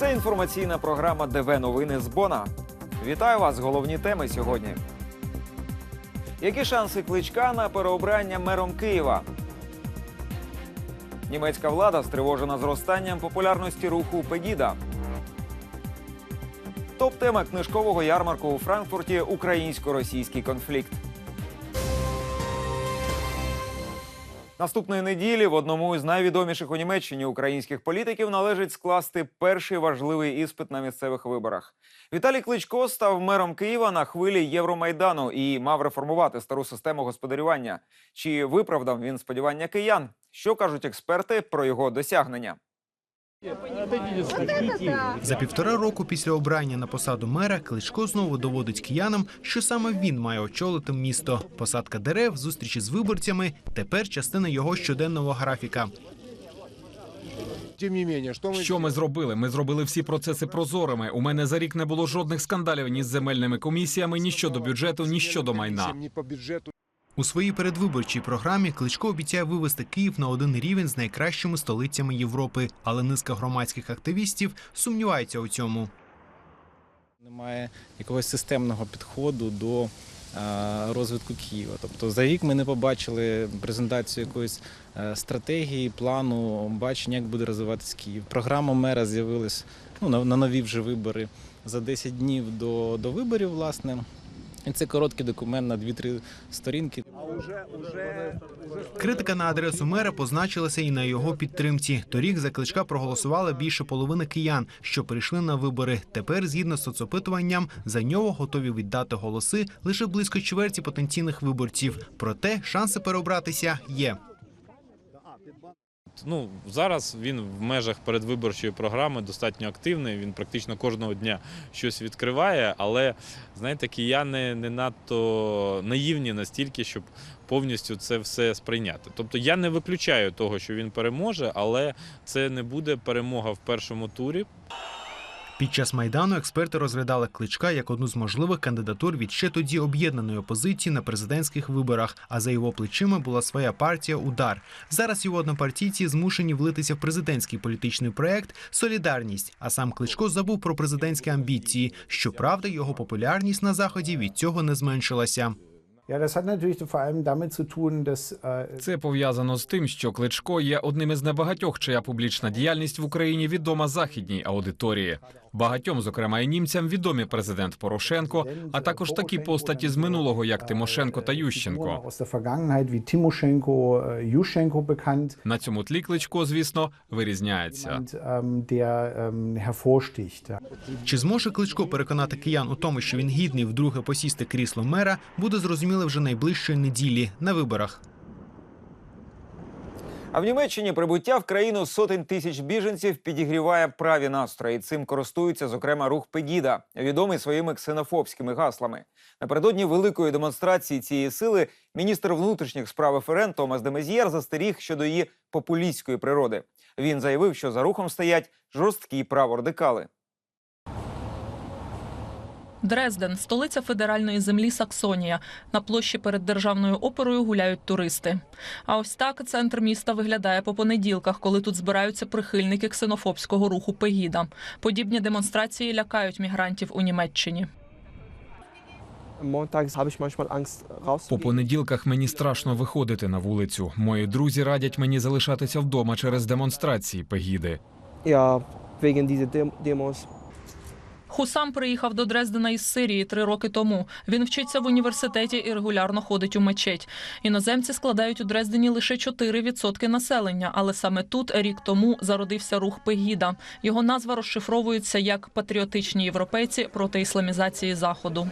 Це інформаційна програма ДВ Новини з Бона. Вітаю вас. Головні теми сьогодні. Які шанси кличка на переобрання мером Києва? Німецька влада стривожена зростанням популярності руху Пегіда. Топ-тема книжкового ярмарку у Франкфурті українсько-російський конфлікт. Наступної неділі в одному із найвідоміших у Німеччині українських політиків належить скласти перший важливий іспит на місцевих виборах. Віталій Кличко став мером Києва на хвилі Євромайдану і мав реформувати стару систему господарювання. Чи виправдав він сподівання киян? Що кажуть експерти про його досягнення? За півтора року після обрання на посаду мера Кличко знову доводить киянам, що саме він має очолити місто. Посадка дерев, зустрічі з виборцями тепер частина його щоденного графіка. Що ми зробили? Ми зробили всі процеси прозорими. У мене за рік не було жодних скандалів ні з земельними комісіями, ні щодо бюджету, ні щодо майна. У своїй передвиборчій програмі Кличко обіцяє вивести Київ на один рівень з найкращими столицями Європи, але низка громадських активістів сумнівається у цьому. Немає якогось системного підходу до розвитку Києва. Тобто за рік ми не побачили презентацію якоїсь е, стратегії, плану, бачення, як буде розвиватися Київ. Програма мера з'явилась ну, на нові вже вибори за 10 днів до, до виборів, власне. І це короткий документ на 2-3 сторінки. Критика на адресу мера позначилася і на його підтримці. Торік за кличка проголосували більше половини киян, що прийшли на вибори. Тепер, згідно з соцопитуванням, за нього готові віддати голоси лише близько чверті потенційних виборців. Проте шанси переобратися є. Ну зараз він в межах передвиборчої програми достатньо активний. Він практично кожного дня щось відкриває. Але знаєте, кияни не надто наївні настільки, щоб повністю це все сприйняти. Тобто я не виключаю того, що він переможе, але це не буде перемога в першому турі. Під час майдану експерти розглядали кличка як одну з можливих кандидатур від ще тоді об'єднаної опозиції на президентських виборах. А за його плечима була своя партія Удар. Зараз його однопартійці змушені влитися в президентський політичний проект Солідарність. А сам Кличко забув про президентські амбіції. Щоправда, його популярність на заході від цього не зменшилася. Äh, Це пов'язано з тим, що Кличко є одним із небагатьох, чия публічна діяльність в Україні відома західній аудиторії. Багатьом, зокрема і німцям, відомі президент Порошенко, а також такі постаті з минулого, як Тимошенко та Ющенко. äh, На цьому тлі Кличко, звісно, вирізняється. ähm, ähm. Чи зможе Кличко переконати киян у тому, що він гідний вдруге посісти крісло мера, буде зрозуміло вже найближчої неділі на виборах. А в Німеччині прибуття в країну сотень тисяч біженців підігріває праві настрої. Цим користується зокрема рух Пегіда, відомий своїми ксенофобськими гаслами. Напередодні великої демонстрації цієї сили міністр внутрішніх справ ФРН Томас де Мезієр застеріг щодо її популістської природи. Він заявив, що за рухом стоять жорсткі праворадикали. Дрезден, столиця федеральної землі Саксонія. На площі перед державною оперою гуляють туристи. А ось так центр міста виглядає по понеділках, коли тут збираються прихильники ксенофобського руху Пегіда. Подібні демонстрації лякають мігрантів у Німеччині. По понеділках мені страшно виходити на вулицю. Мої друзі радять мені залишатися вдома через демонстрації Пегіди. Ja, wegen dieser Dem Demos. Хусам приїхав до Дрездена із Сирії три роки тому. Він вчиться в університеті і регулярно ходить у мечеть. Іноземці складають у Дрездені лише 4% населення, але саме тут рік тому зародився рух Пегіда. Його назва розшифровується як патріотичні європейці проти ісламізації заходу.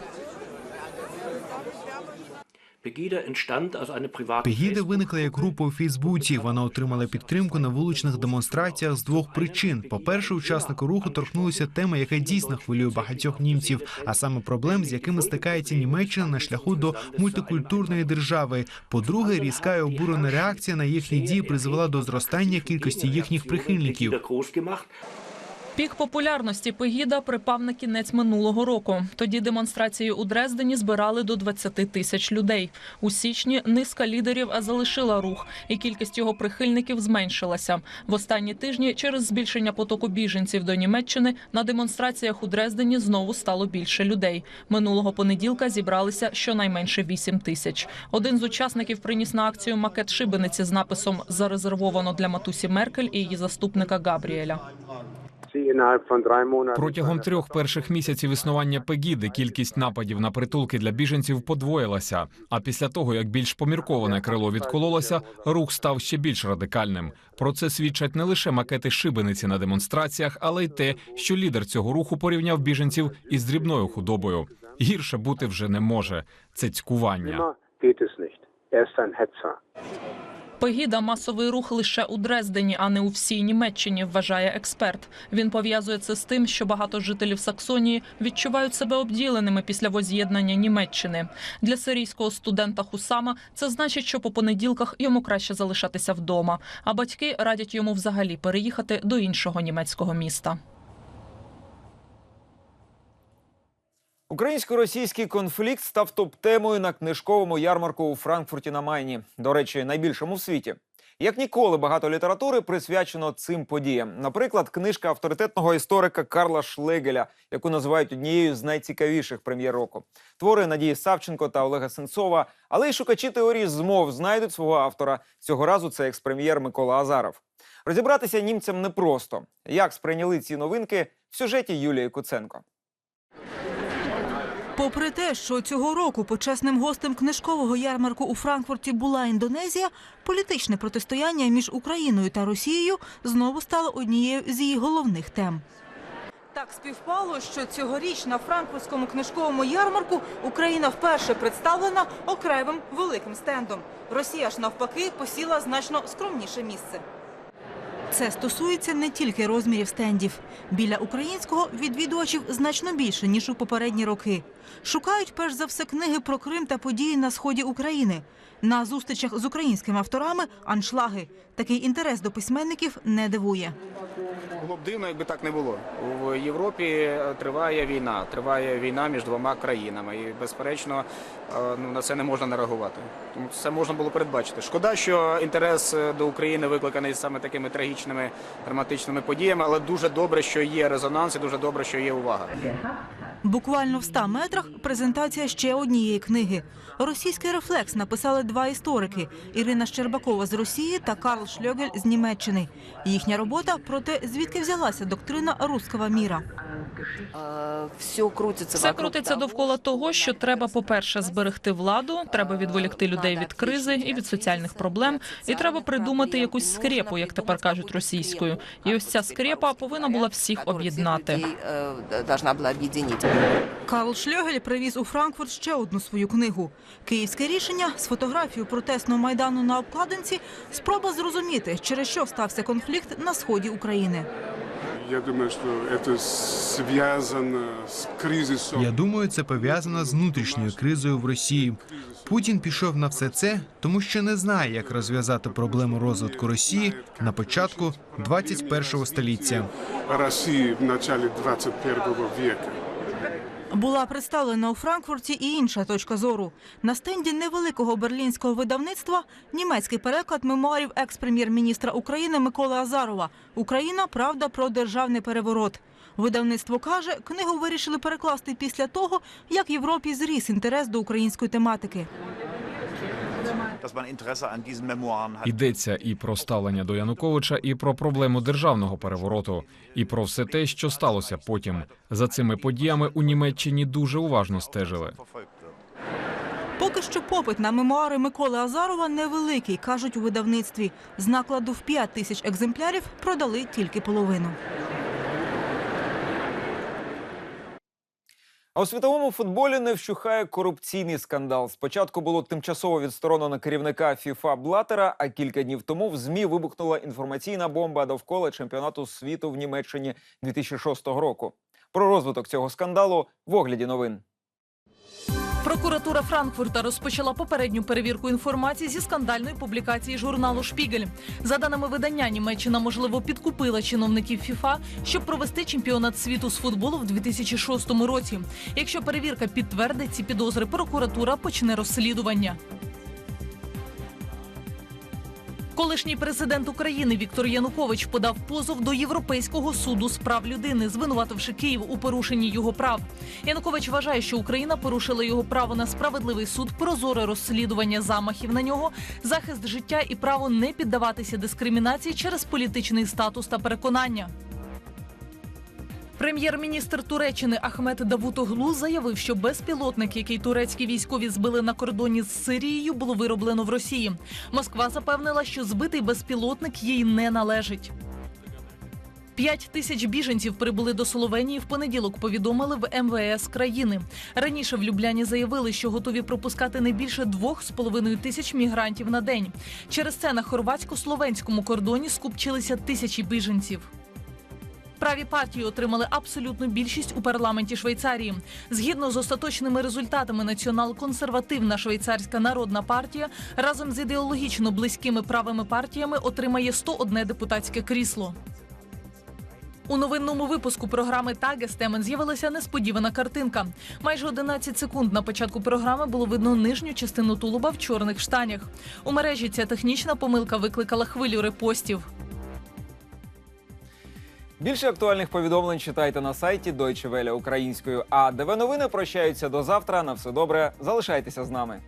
Пегіда виникла як група у Фейсбуці. Вона отримала підтримку на вуличних демонстраціях з двох причин: по-перше, учасники руху торкнулися теми, яка дійсно хвилює багатьох німців, а саме проблем, з якими стикається Німеччина на шляху до мультикультурної держави. По-друге, різка і обурена реакція на їхні дії призвела до зростання кількості їхніх прихильників. Пік популярності Пегіда припав на кінець минулого року. Тоді демонстрації у Дрездені збирали до 20 тисяч людей. У січні низка лідерів залишила рух, і кількість його прихильників зменшилася. В останні тижні через збільшення потоку біженців до Німеччини на демонстраціях у Дрездені знову стало більше людей. Минулого понеділка зібралися щонайменше 8 тисяч. Один з учасників приніс на акцію макет шибениці з написом Зарезервовано для матусі Меркель і її заступника Габріеля. Протягом трьох перших місяців існування Пегіди кількість нападів на притулки для біженців подвоїлася. А після того, як більш помірковане крило відкололося, рух став ще більш радикальним. Про це свідчать не лише макети шибениці на демонстраціях, але й те, що лідер цього руху порівняв біженців із дрібною худобою. Гірше бути вже не може. Це цькування. Пегіда масовий рух лише у Дрездені, а не у всій Німеччині, вважає експерт. Він пов'язує це з тим, що багато жителів Саксонії відчувають себе обділеними після воз'єднання Німеччини. Для сирійського студента Хусама це значить, що по понеділках йому краще залишатися вдома, а батьки радять йому взагалі переїхати до іншого німецького міста. Українсько-російський конфлікт став топ-темою на книжковому ярмарку у Франкфурті на Майні. До речі, найбільшому в світі. Як ніколи багато літератури присвячено цим подіям. Наприклад, книжка авторитетного історика Карла Шлегеля, яку називають однією з найцікавіших прем'єр року. Твори Надії Савченко та Олега Сенцова, але й шукачі теорії змов знайдуть свого автора. Цього разу це експрем'єр Микола Азаров. Розібратися німцям непросто. Як сприйняли ці новинки в сюжеті Юлії Куценко. Попри те, що цього року почесним гостем книжкового ярмарку у Франкфурті була Індонезія, політичне протистояння між Україною та Росією знову стало однією з її головних тем. Так співпало, що цьогоріч на франкфуртському книжковому ярмарку Україна вперше представлена окремим великим стендом. Росія ж навпаки посіла значно скромніше місце. Це стосується не тільки розмірів стендів. Біля українського відвідувачів значно більше ніж у попередні роки. Шукають перш за все книги про Крим та події на сході України. На зустрічах з українськими авторами аншлаги. Такий інтерес до письменників не дивує. Було б дивно, якби так не було. В Європі триває війна, триває війна між двома країнами, і безперечно е, ну, на це не можна не реагувати. Тому це можна було передбачити. Шкода, що інтерес е, до України викликаний саме такими трагічними драматичними подіями, але дуже добре, що є резонанс, і дуже добре, що є увага. Буквально в 100 метрах презентація ще однієї книги. Російський рефлекс написали два історики: Ірина Щербакова з Росії та Карл Шльогель з Німеччини. Їхня робота про те, звідки взялася доктрина руського міра. Все крутиться, Все крутиться довкола того, що треба, по-перше, зберегти владу, треба відволікти людей від кризи і від соціальних проблем, і треба придумати якусь скрепу, як тепер кажуть російською. І ось ця скрепа повинна була всіх об'єднати. Должна була об'єднати. Карл Шльогель привіз у Франкфурт ще одну свою книгу. Київське рішення з фотографією протестного майдану на обкладинці. Спроба зрозуміти, через що стався конфлікт на сході України. Я думаю, що це зв'язано з кризисом. Я думаю, це пов'язано з внутрішньою кризою в Росії. Путін пішов на все це, тому що не знає, як розв'язати проблему розвитку Росії на початку 21-го століття. Росії в началі 21 века. Була представлена у Франкфурті і інша точка зору. На стенді невеликого берлінського видавництва німецький переклад мемуарів екс-прем'єр-міністра України Миколи Азарова Україна правда про державний переворот. Видавництво каже, книгу вирішили перекласти після того, як Європі зріс інтерес до української тематики. Йдеться і про ставлення до Януковича, і про проблему державного перевороту, і про все те, що сталося потім. За цими подіями у Німеччині дуже уважно стежили. Поки що попит на мемуари Миколи Азарова невеликий, кажуть у видавництві. З накладу в 5 тисяч екземплярів продали тільки половину. А у світовому футболі не вщухає корупційний скандал. Спочатку було тимчасово відсторонено керівника ФІФА Блатера, а кілька днів тому в змі вибухнула інформаційна бомба довкола чемпіонату світу в Німеччині 2006 року. Про розвиток цього скандалу в огляді новин. Прокуратура Франкфурта розпочала попередню перевірку інформації зі скандальної публікації журналу Шпігель. За даними видання, Німеччина можливо підкупила чиновників ФІФА, щоб провести чемпіонат світу з футболу в 2006 році. Якщо перевірка підтвердить ці підозри, прокуратура почне розслідування. Колишній президент України Віктор Янукович подав позов до Європейського суду з прав людини, звинувативши Київ у порушенні його прав. Янукович вважає, що Україна порушила його право на справедливий суд, прозоре розслідування замахів на нього, захист життя і право не піддаватися дискримінації через політичний статус та переконання. Прем'єр-міністр Туреччини Ахмет Давутоглу заявив, що безпілотник, який турецькі військові збили на кордоні з Сирією, було вироблено в Росії. Москва запевнила, що збитий безпілотник їй не належить. П'ять тисяч біженців прибули до Словенії в понеділок. Повідомили в МВС країни. Раніше в Любляні заявили, що готові пропускати не більше двох з половиною тисяч мігрантів на день. Через це на хорватсько-словенському кордоні скупчилися тисячі біженців. Праві партії отримали абсолютну більшість у парламенті Швейцарії. Згідно з остаточними результатами, націонал-консервативна швейцарська народна партія разом з ідеологічно близькими правими партіями отримає 101 депутатське крісло. У новинному випуску програми Тагестемен з'явилася несподівана картинка. Майже 11 секунд на початку програми було видно нижню частину тулуба в чорних штанях. У мережі ця технічна помилка викликала хвилю репостів. Більше актуальних повідомлень читайте на сайті Deutsche Welle українською. А ДВ новини прощаються до завтра. На все добре. Залишайтеся з нами.